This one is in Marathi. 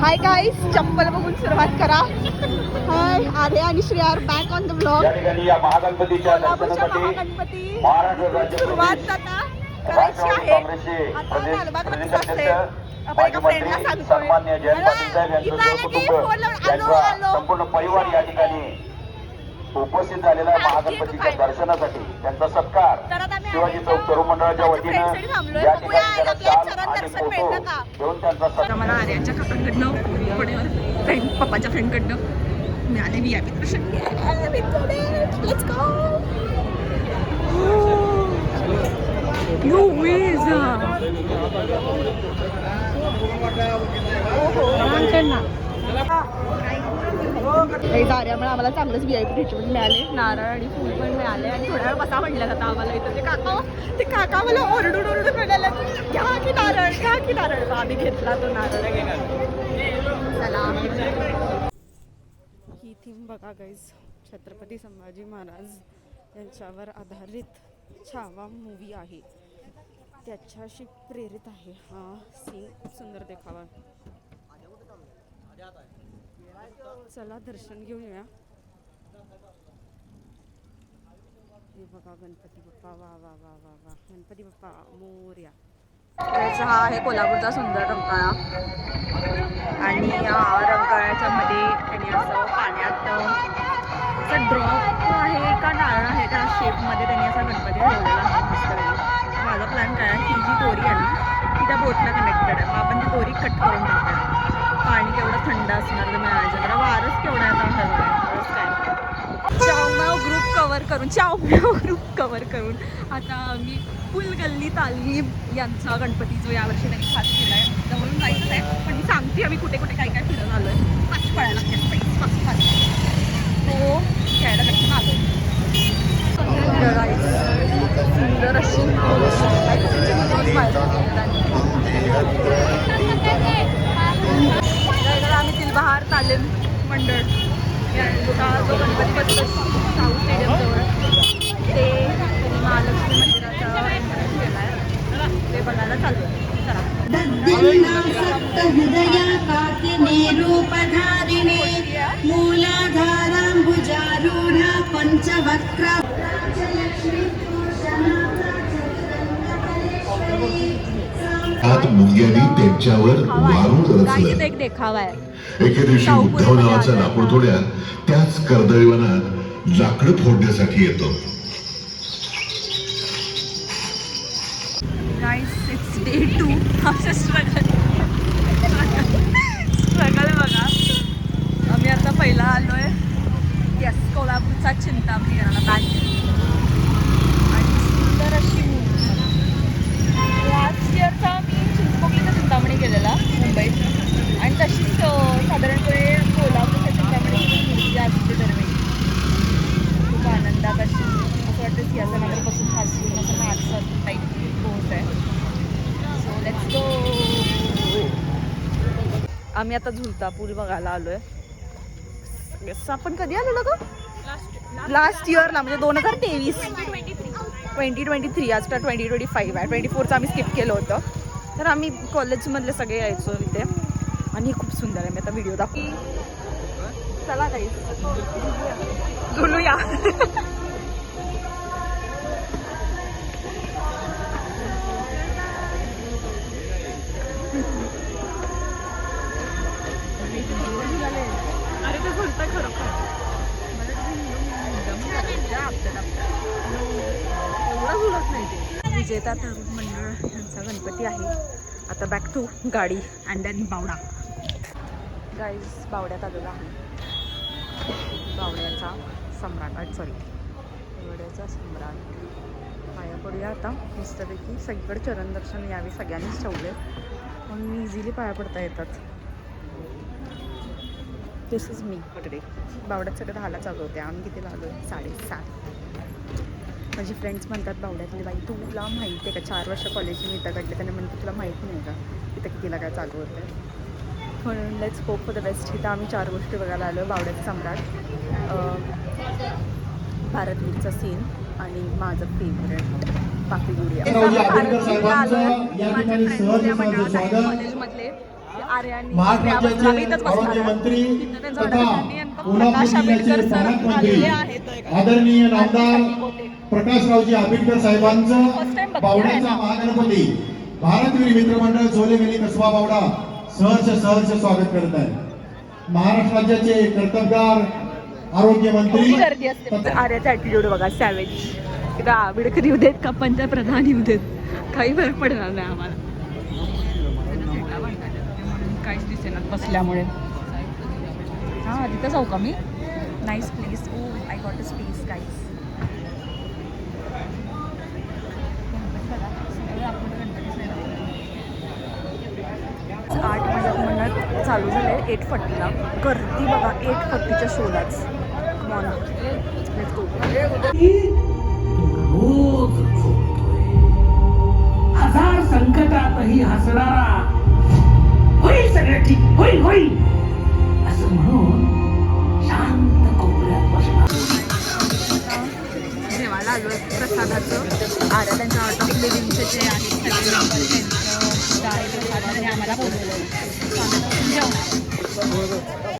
हाय गाईस चप्पल बघून सुरुवात करा. हाय आर्या आणि Shreya are back on the blog कोल्हापूरच्या महागणपती सुरुवात आता करायची आहे. आता लालबाग असते आपण एका फ्रेंडला सांगतोय. की आलो, आलो. संपूर्ण परिवार या ठिकाणी उपस्थित झालेला आहे आणखी महागणपतीच्या? दर्शनासाठी त्यांचा सत्कार शिवाजी चौक तरुण मंडळाच्या वतीनं. या ठिकाणी पप्पाच्या फ्रेंडकडनं मिळाले दर्शन लेट्स गो काही कार्यामुळे आम्हाला चांगलंच व्ही आय पी ट्रीटमेंट मिळाले. नारळ आणि फूल पण मिळाले. आणि थोड्या वेळ बसा म्हटलं जातं आम्हाला इथं. ते काका ते काका मला ओरडून ओरडून मिळाले घ्या की नारळ घ्या की नारळ. आम्ही घेतला तो नारळ. चला. ही थीम बघा गाईज छत्रपती संभाजी महाराज यांच्यावर आधारित छावा मूवी आहे. त्याच्याशी प्रेरित आहे हा सीन खूप सुंदर देखावा. चला दर्शन घेऊन येऊया हे बघा गणपती बाप्पा वा वा वा वा वा. गणपती बाप्पा मोर्या. त्याचा हा आहे कोल्हापूरचा सुंदर रंकाळा. आणि या रंकाळ्याच्या मध्ये त्यांनी असं पाण्यात असं ड्रॉप आहे का नारळ आहे त्या शेपमध्ये त्यांनी असा गणपती ठेवलेला आहे. मस्तपैकी माझा प्लॅन काय आहे? ही जी दोरी आहे ना ती त्या बोटला कनेक्टेड आहे. मग आपण ती दोरी कट करून टाकूया. पाणी केवढं असणार तर मिळायचं जरा वारच केवढा आहे आता बरंच ग्रुप कव्हर करून चावम्याव ग्रुप कवर करून. आता आम्ही फुल गल्ली तालमी यांचा गणपती जो यावर्षी त्यांनी खास केला आहे जवळून जायचं आहे. पण मी सांगते आम्ही कुठे कुठे काय काय फिरून आलो आहे पाच पळायला लागते पाच पाच पाच तो घ्यायला नक्की आलो. सुंदर अशी तालीम मंडळ. जो गणपती बसतो साऊथ स्टेडियम जवळ ते महालक्ष्मी मंदिराचा एंट्रन्स केला आहे ते बघायला चालू. काकिने आत मुंग्यांनी त्यांच्यावर वारूळ गाईत रचलं एक दिवशी उद्धव नावाचा लाकूडतोड्या त्याच कर्दळीवनात लाकडं फोडण्यासाठी येतो. स्ट्रगल स्ट्रगल बघा. आम्ही आता पहिला आलो आहे यस कोल्हापूरचा चिंतामणी बँक आणि सुंदर अशी लास्ट इयरचा मी चिंचपोकलीचा चिंतामणी गेलेला मुंबईत आणि तशीच अं, साधारणपणे कोल्हापूरच्या चिंतामणी मूर्ती असते दरवेळी खूप आनंदात अशी असं वाटतं सिंहासनावर बसून हसून असं नाचत टाईप होत आहे सो लेट्स गो आम्ही आता झुलता पूल बघायला आलोय. आपण कधी आलेलो ग? लास्ट इयरला म्हणजे दोन हजार तेवीस. ट्वेंटी ट्वेंटी थ्री आज ट्वेंटी ट्वेंटी फाईव्ह आहे. ट्वेंटी फोरचं आम्ही स्किप केलं होतं. तर आम्ही कॉलेजमधले सगळे यायचो इथे. आणि खूप सुंदर आहे. मी आता व्हिडिओ दाखव चला काही झुलूया. विजेता तरुण मंडळ यांचा गणपती आहे. आता बॅक टू गाडी अँड देन बावडा. गाईज बावड्यात आलेला आहे. बावड्याचा सम्राट सॉरी बावड्याचा सम्राट. पाया पडूया आता. मस्तपैकी सगळीकडे चरण दर्शन यावे सगळ्यांनीच ठेवले. म्हणून इझिली पाया पडता येतात. दिस इज मी टुडे बावड्यात सगळं दहाला चालू होते. आम्ही किती आहे साडेसात. माझे फ्रेंड्स म्हणतात बावड्यातले बाई तुला माहिती आहे का? चार वर्ष कॉलेज मी इथं काढले त्यांना म्हणते तुला माहीत नाही का? इथं कितीला काय चालू होतं म्हणून let's hope for the best इथं आम्ही चार गोष्टी बघायला आलो बावड्याचं सम्राट भारतवीरचा सीन आणि माझं फेवरेट पापी गुडिया कॉलेजमधले मंत्री प्रकाश आंबेडकर सर आलेले आहेत. आदरणीय नामदार प्रकाशरावजी आंबेडकर साहेबांचं ना. महागणपती. भारतवीर मित्रमंडळ झोलेवेली कसबा बावडा सहर्ष सहर्ष स्वागत करत आहे महाराष्ट्र राज्याचे कर्तबगार आरोग्य मंत्री खूप गर्दी असते. तथा आर्याचा ॲटिट्यूड बघा सॅवेज आंबेडकर येऊ देत का? पंतप्रधान येऊ देत? काही फरक पडणार नाही आम्हाला त्यांना थेटा बांधलेला आहे, म्हणून काहीच दिसेनात बसल्यामुळे. हां तिथं जाऊ का मी? Nice place oh I got a space guys आठ माझ्या म्हणत चालू झालं आहे एट फट्टीला गर्दी बघा एट फट्टीच्या शोलाच. मॉन हजार संकटातही हसणारा होईल होईल असं म्हणून शांत कोपऱ्यात बसला जेवायला आलो प्रसादाचं. आर्या त्यांच्या आर्ट लिव्हिंगचे जे आहेत त्यांचं आम्हाला बोलवलं